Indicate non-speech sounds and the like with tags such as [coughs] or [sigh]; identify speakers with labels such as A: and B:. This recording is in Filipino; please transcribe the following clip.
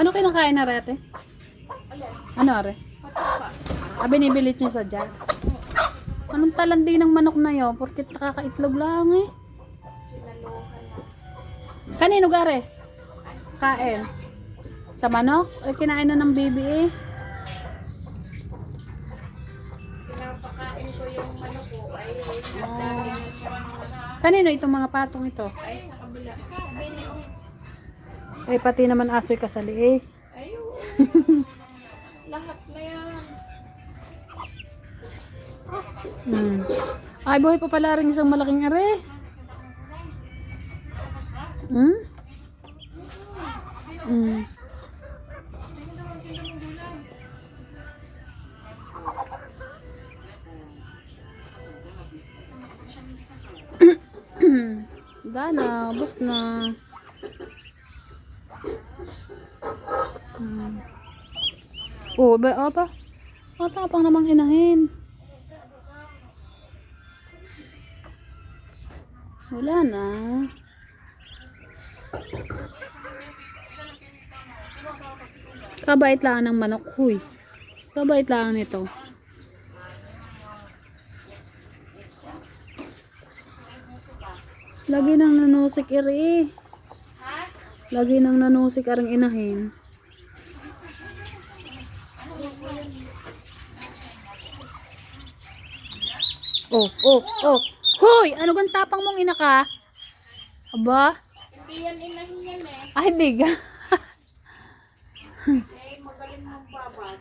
A: Ano kinakain na rete? Ano are? Ah, binibilit niyo sa jar. Anong talandi ng manok na yun? Porkit nakakaitlog lang eh. Kanino gare? Kain. Sa manok? Eh, kinain na ng baby eh.
B: Pinapakain ko yung manok ko ay siya.
A: Kanino itong mga patong ito?
B: Ay, sa kabila.
A: Eh, pati naman asoy kasali eh.
B: Ayun. [laughs] Lahat na yan.
A: Hmm. Ay, buhay pa pala rin isang malaking are. Hmm? Hmm. [coughs] Dana, bus na. Hmm. Oh, ba, oh, pa. Matapang namang inahin. Wala na. Kabait lang ng manok. Huy. Kabait lang nito. Lagi nang nanusik iri. Lagi nang nanusik arang inahin. Oh, oh, oh. Hoy, ano gan tapang mong ina ka? Aba?
B: Hindi yan inahingan eh.
A: Ay, biga.
B: eh, magaling magbabag.